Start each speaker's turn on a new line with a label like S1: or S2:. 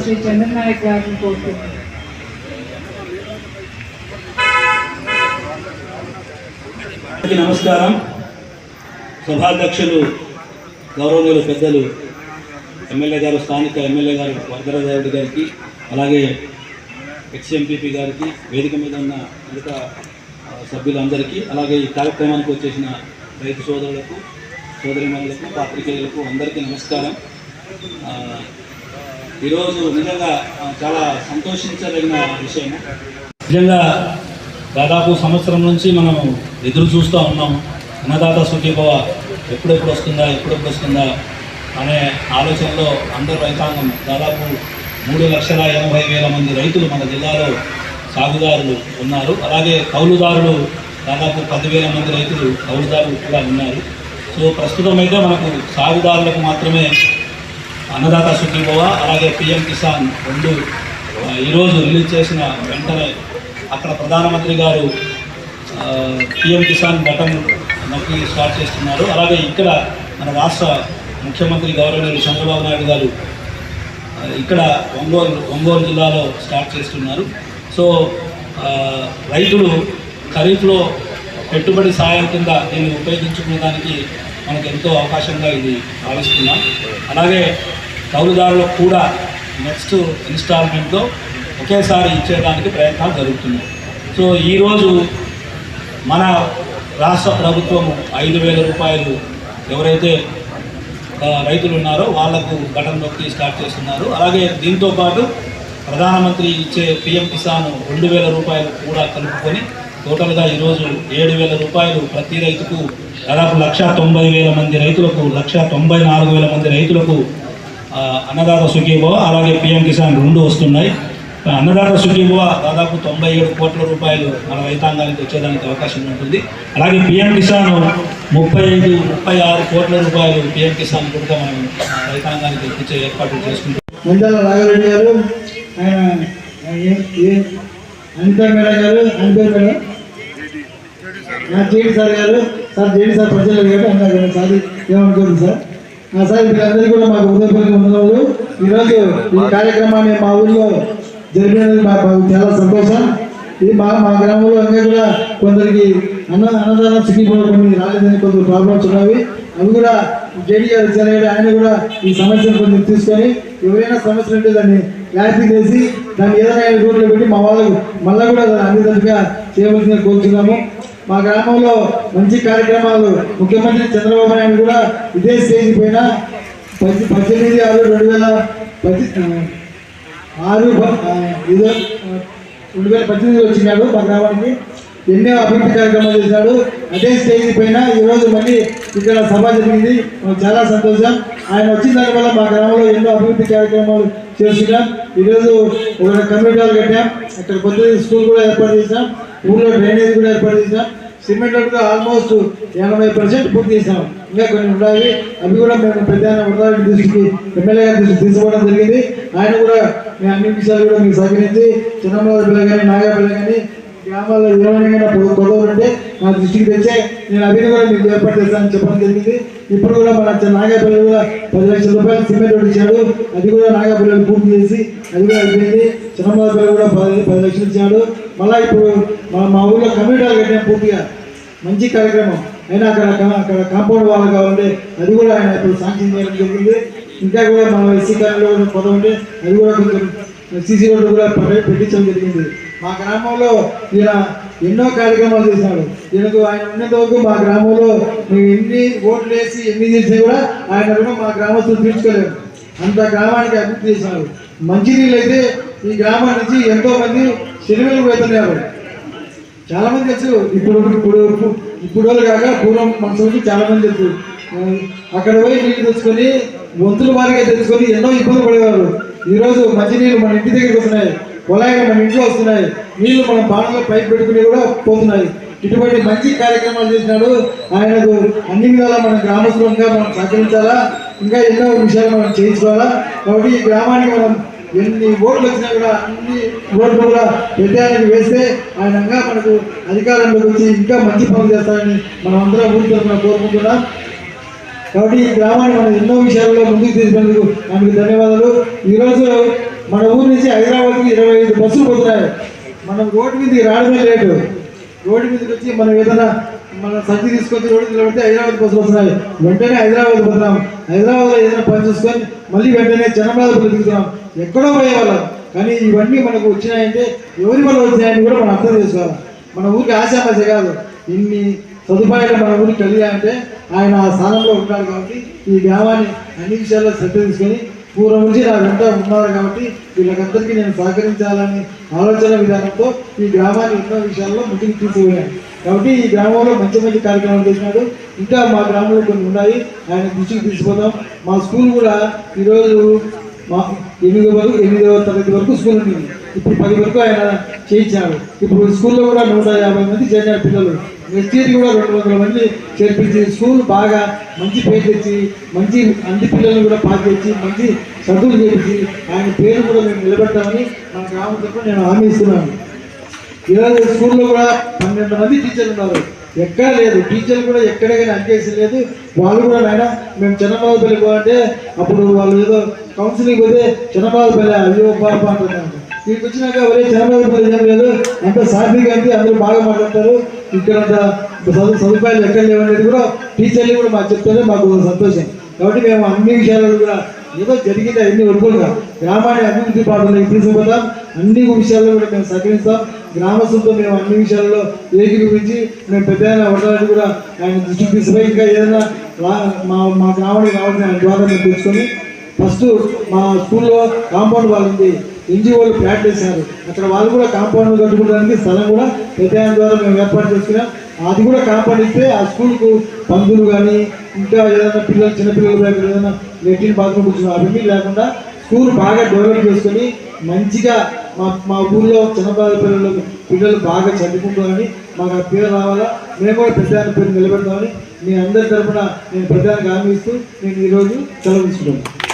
S1: శ్రీ చంద్రనాయక్ గారిని కోరుతున్నాను
S2: అందరికీ నమస్కారం. సభాధ్యక్షులు గౌరవనీయులు పెద్దలు ఎమ్మెల్యే గారు స్థానిక ఎమ్మెల్యే గారు వరదరాజారెడ్డి గారికి అలాగే ఎక్స్ఎంపీపీ గారికి వేదిక మీద ఉన్న మిగతా సభ్యులందరికీ అలాగే ఈ కార్యక్రమానికి వచ్చేసిన రైతు సోదరులకు సోదరిమణులకు పాత్రికేయులకు అందరికీ నమస్కారం. ఈరోజు నిజంగా చాలా సంతోషించదగిన విషయం నిజంగా దాదాపు సంవత్సరం నుంచి మనం ఎదురు చూస్తూ ఉన్నాం. అన్నదాత సుఖీభవ ఎప్పుడెప్పుడు వస్తుందా ఎప్పుడెప్పుడు వస్తుందా అనే ఆలోచనలో అందరూ రైతాంగం దాదాపు మూడు లక్షల ఎనభై వేల మంది రైతులు మన జిల్లాలో సాగుదారులు ఉన్నారు. అలాగే కౌలుదారులు దాదాపు పదివేల మంది రైతులు కౌలుదారులు కూడా ఉన్నారు. సో ప్రస్తుతం అయితే మనకు సాగుదారులకు మాత్రమే అన్నదాత సుఖీభవ అలాగే పిఎం కిసాన్ రెండు ఈరోజు రిలీజ్ చేసిన వెంటనే అక్కడ ప్రధానమంత్రి గారు పిఎం కిసాన్ బటన్ నొక్కి స్టార్ట్ చేస్తున్నారు. అలాగే ఇక్కడ మన రాష్ట్ర ముఖ్యమంత్రి గౌరవనీయులు చంద్రబాబు నాయుడు గారు ఇక్కడ ఒంగోలు ఒంగోలు జిల్లాలో స్టార్ట్ చేస్తున్నారు. సో రైతులు ఖరీఫ్లో పెట్టుబడి సాయం కింద దీన్ని ఉపయోగించుకునేదానికి మనకు ఎంతో అవకాశంగా ఇది భావిస్తున్నాం. అలాగే కౌలుదారులకు కూడా నెక్స్ట్ ఇన్స్టాల్మెంట్లో ఒకేసారి ఇచ్చేదానికి ప్రయత్నాలు జరుగుతున్నాయి. సో ఈరోజు మన రాష్ట్ర ప్రభుత్వం ఐదు వేల రూపాయలు ఎవరైతే రైతులు ఉన్నారో వాళ్ళకు బటన్ నొక్కి స్టార్ట్ చేస్తున్నారు. అలాగే దీంతో పాటు ప్రధానమంత్రి ఇచ్చే పిఎం కిసాన్ రెండు వేల రూపాయలు కూడా కలుపుకొని టోటల్గా ఈరోజు ఏడు వేల రూపాయలు ప్రతి రైతుకు దాదాపు లక్ష తొంభై వేల మంది రైతులకు లక్ష తొంభై నాలుగు వేల మంది రైతులకు అన్నదాత సుఖీభవ అలాగే పిఎం కిసాన్ రెండు వస్తున్నాయి. అన్నదాత సుఖీభవ దాదాపు తొంభై ఏడు కోట్ల రూపాయలు మన రైతాంగానికి వచ్చేదానికి అవకాశం ఉంటుంది. అలాగే పిఎం కిసాన్ ముప్పై ఐదు ముప్పై ఆరు కోట్ల రూపాయలు పిఎం కిసాన్ కూడా మనం రైతాంగానికి ఇచ్చే ఏర్పాట్లు చేసుకుంటాం
S3: మందాల నాగారెడ్డి గారు అనితా మేడం గారు అనితా మేడం. నా జేడి సార్ గారు సార్ జేడి సార్ పరిచయం గారు అన్నారు సార్ ఏమనుకోదు సార్. సార్ వీళ్ళందరికీ కూడా మాకు ఉదయపల్లి ఉన్నవాళ్ళు ఈరోజు ఈ కార్యక్రమాన్ని మా ఊళ్ళో జరిగినది మాకు చాలా సంతోషం. ఇది మా మా గ్రామంలో ఇంకా కూడా కొందరికి అన్న అన్నదానం సిగ్గిపోవడం కొన్ని రాలేదని కొందరు ప్రాబ్లమ్స్ ఉన్నవి. అవి కూడా జేడీ గారు ఇచ్చారు ఆయన కూడా ఈ సమస్యను కొంచెం తీసుకొని ఎవరైనా సమస్యలు ఉంటే దాన్ని క్లారిఫై చేసి దాన్ని ఏదైనా రూట్లో పెట్టి మా వాళ్ళకు మళ్ళీ కూడా దాన్ని అందేటట్టుగా చేయవలసిందిగా కోరుతున్నాము మా గ్రామంలో మంచి కార్యక్రమాలు ముఖ్యమంత్రి చంద్రబాబు నాయుడు కూడా ఇదే స్టేజ్ పైన పద్దెనిమిది ఆరు రెండు వేల పది ఆరు ఇదో రెండు వేల పద్దెనిమిది వచ్చినాడు మా గ్రామానికి ఎన్నో అభివృద్ధి కార్యక్రమాలు చేశాడు అదే స్టేజ్ పైన ఈరోజు మళ్ళీ ఇక్కడ సభ జరిగింది మాకు చాలా సంతోషం ఆయన వచ్చిన దానివల్ల మా గ్రామంలో ఎన్నో అభివృద్ధి కార్యక్రమాలు చేస్తున్నాం ఈరోజు ఒక కమ్యూనిటీ హాల్ కట్టాం అక్కడ కొత్త స్కూల్ కూడా ఏర్పాటు చేసాం ఊళ్ళో డ్రైనేజ్ కూడా ఏర్పాటు చేసాం సిమెంట్ రోడ్ కూడా ఆల్మోస్ట్ ఎనభై పర్సెంట్ పూర్తి చేసాం ఇంకా కొన్ని ఉన్నాయి అవి కూడా మేము పెద్ద వరదారెడ్డి దృష్టికి ఎమ్మెల్యే గారి దృష్టికి తీసుకోవడం జరిగింది. ఆయన కూడా మీ అన్ని విషయాలు కూడా మీకు సహకరించి చిన్నమ్మల పిల్ల కానీ నాగాపిల్ల కానీ గ్రామాల్లో ఏమైనా కొదవలు ఉంటే నా దృష్టికి తెచ్చే నేను అవి కూడా మీకు ఏర్పాటు చేస్తానని చెప్పడం జరిగింది. ఇప్పుడు కూడా మన నాగాపల్లి కూడా పది లక్షల రూపాయలు సిమెంట్ ఇచ్చాడు. అది కూడా నాగాపల్లి పూర్తి చేసి అది కూడా అయిపోయింది. చిన్నమ్మల కూడా పది పది లక్షలు ఇచ్చాడు. మళ్ళీ ఇప్పుడు మా మా ఊళ్ళో కమ్యూనిటీ కట్టాం పూర్తిగా. మంచి కార్యక్రమం. అయినా అక్కడ అక్కడ కాంపౌండ్ వాళ్ళు కావాలంటే అది కూడా ఆయన ఇప్పుడు శాంక్షన్ చేయడం జరిగింది. ఇంకా కూడా మన ఎస్సీ కాలంలో కూడా ఉంటే అది కూడా కొంచెం సీసీ రోడ్డు కూడా పెట్టించడం జరిగింది. మా గ్రామంలో ఈయన ఎన్నో కార్యక్రమాలు చేశాడు. ఈయనకు ఆయన ఉన్నంత వరకు మా గ్రామంలో మేము ఎన్ని ఓట్లు వేసి ఎన్ని చేసినా కూడా ఆయన కూడా మా గ్రామస్తులు తీర్చుకోలేము అంత గ్రామానికి అభివృద్ధి చేశాడు మంచినీళ్ళు అయితే ఈ గ్రామం నుంచి ఎంతోమంది చెరువులకు వెళ్తున్నారు చాలా మంది తెలుసు. ఇప్పుడు ఇప్పుడు ఇప్పుడు వాళ్ళు కాక పూర్వం మన సోకి చాలా మంది తెలుసు. అక్కడ పోయి నీళ్ళు తెచ్చుకొని వంతుల వారిగా తెచ్చుకొని ఎన్నో ఇబ్బందులు పడేవారు. ఈరోజు మంచినీళ్ళు మన ఇంటి దగ్గరికి వస్తున్నాయి. పొలాయిలు మన ఇంట్లో వస్తున్నాయి. నీళ్ళు మన బాణలో పైప్ పెట్టుకుని కూడా పోతున్నాయి. ఇటువంటి మంచి కార్యక్రమాలు చేసినాడు ఆయనకు అన్ని విధాలా మన గ్రామస్తులంగా మనం సహకరించాలా? ఇంకా ఎన్నో విషయాలు మనం చేయించుకోవాలా? కాబట్టి ఈ గ్రామానికి మనం ఎన్ని ఓట్లు వచ్చినా కూడా అన్ని ఓట్లు కూడా పెద్దానికి వేస్తే ఆయనంగా మనకు అధికారంలోకి వచ్చి ఇంకా మంచి పనులు చేస్తారని మనం అందరం ఊరి తరఫున కోరుకుంటున్నాం. కాబట్టి ఈ గ్రామాన్ని మనం ఎన్నో విషయాల్లో ముందుకు తీసుకున్నందుకు ఆమెకు ధన్యవాదాలు. ఈరోజు మన ఊరు నుంచి హైదరాబాద్కి ఇరవై ఐదు బస్సులు పోతున్నాయి. మనం రోడ్డు మీదకి రావడమే లేటు రోడ్డు మీదకి వచ్చి మనం ఏదైనా మన సంచి తీసుకొచ్చి రోడ్డు నిలబడితే హైదరాబాద్ బస్సులు వస్తున్నాయి. వెంటనే హైదరాబాద్ పోతున్నాం. హైదరాబాద్లో ఏదైనా పని చూసుకొని మళ్ళీ వెంటనే జనబాద్ దిగుతున్నాం. ఎక్కడో పోయేవాళ్ళం. కానీ ఇవన్నీ మనకు వచ్చినాయంటే ఎవరి వల్ల వచ్చినాయని కూడా మనం అర్థం చేసుకోవాలి. మన ఊరికి ఆశామాష కాదు. ఇన్ని సదుపాయాలు మన ఊరికి కలిగాయంటే ఆయన ఆ స్థానంలో ఉంటాడు కాబట్టి ఈ గ్రామాన్ని అన్ని విషయాల్లో శ్రద్ధ తీసుకొని పూర్వం నుంచి నా వెంట ఉన్నారు కాబట్టి వీళ్ళకందరికీ నేను సహకరించాలని ఆలోచన విధానంతో ఈ గ్రామాన్ని ఎన్నో విషయాల్లో ముందుకు తీసుకుపోయాను. కాబట్టి ఈ గ్రామంలో మంచి మంచి కార్యక్రమాలు చేసినాడు. ఇంకా మా గ్రామంలో కొన్ని ఉన్నాయి. ఆయన దృష్టికి తీసుకుపోతాం మా స్కూల్ కూడా ఈరోజు మా ఎనిమిది వరకు ఎనిమిదవ తరగతి వరకు స్కూల్ ఉంది ఇప్పుడు పది వరకు ఆయన చేయించాడు ఇప్పుడు స్కూల్లో కూడా నూట యాభై మంది చేరినారు పిల్లలు. నెక్స్ట్ కూడా రెండు వందల మంది చేర్పించి స్కూల్ బాగా మంచి పేరు తెచ్చి మంచి అన్ని పిల్లల్ని కూడా పాస్ చేసి మంచి చదువులు చేపించి ఆయన పేరు కూడా మేము నిలబెడతామని మా గ్రామం తరఫున నేను హామీ ఇస్తున్నాను. ఈరోజు స్కూల్లో కూడా పన్నెండు మంది టీచర్లు ఉన్నారు. ఎక్కడ లేదు. టీచర్లు కూడా ఎక్కడ కానీ అడ్జేసి లేదు. వాళ్ళు కూడా నాయన మేము చిన్నబాబుపల్లి పోవాలంటే అప్పుడు వాళ్ళు ఏదో కౌన్సిలింగ్ పోతే చిన్నబాబుపల్లి అయ్యో బాబా అంటున్నాను ఇక్కడికి వచ్చినాక ఒరే చిన్నబాబుపల్లి ఏం లేదు. అంత సాఫీగా అంటే అందరూ బాగా మాట్లాడతారు. ఇక్కడ సదుపాయాలు ఎక్కడ లేవనేది కూడా టీచర్లు కూడా మాకు చెప్తారు. మాకు సంతోషం. కాబట్టి మేము అన్ని విషయాలు కూడా ఏదో జరిగింది అన్ని వరకులుగా గ్రామాన్ని అభివృద్ధి పాటలు తీసుకుపోతాం అన్ని విషయాల్లో కూడా మేము సహకరిస్తాం. గ్రామస్తులతో మేము అన్ని విషయాల్లో ఏకీభవించి మేము పెద్ద వడ్డాలని కూడా ఆయన దృష్టికి తీసుకుపోయి ఇంకా ఏదైనా మా మా గ్రామానికి కావాలని ఆయన ద్వారా మేము తెలుసుకొని ఫస్ట్ మా స్కూల్లో కాంపౌండ్ వాళ్ళు ఉంది. ఎన్జిఓలు ఫ్లాట్ వేశారు అక్కడ వాళ్ళు కూడా కాంపౌండ్ కట్టుకోవడానికి స్థలం కూడా ప్రత్యాయం ద్వారా మేము ఏర్పాటు చేసుకున్నాం. అది కూడా కాంపౌండ్ ఇస్తే ఆ స్కూల్కు పందులు కానీ ఇంకా ఏదైనా పిల్లలు చిన్నపిల్లలు ఏదైనా లెట్రిన్ బాత్రూమ్ కూర్చున్నా అవన్నీ లేకుండా స్కూల్ బాగా డెవలప్ చేసుకొని మంచిగా మా మా ఊళ్ళో చిన్నబాల పిల్లలు పిల్లలు బాగా చదువుకుంటారని మాకు ఆ పేరు రావాలా. మేము కూడా పెద్ద పేరు నిలబెడతామని మీ అందరి తరఫున నేను ప్రధానికి హామీ ఇస్తూ నేను ఈరోజు సెలవు తీసుకుంటాను